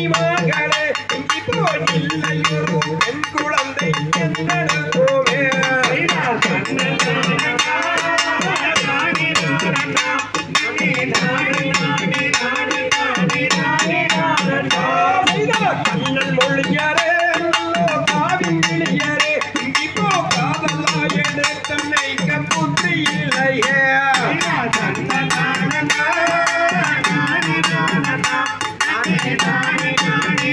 மணிமகளே இப்போ இல்லையொரு என் குழந்தை என்னோமே கண்ணல் மொழியாரே காவின் தன்னை கப்புற்றி இல்லையே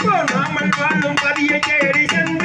இப்போ நாமல் வாழும் பதியை தேடி சென்று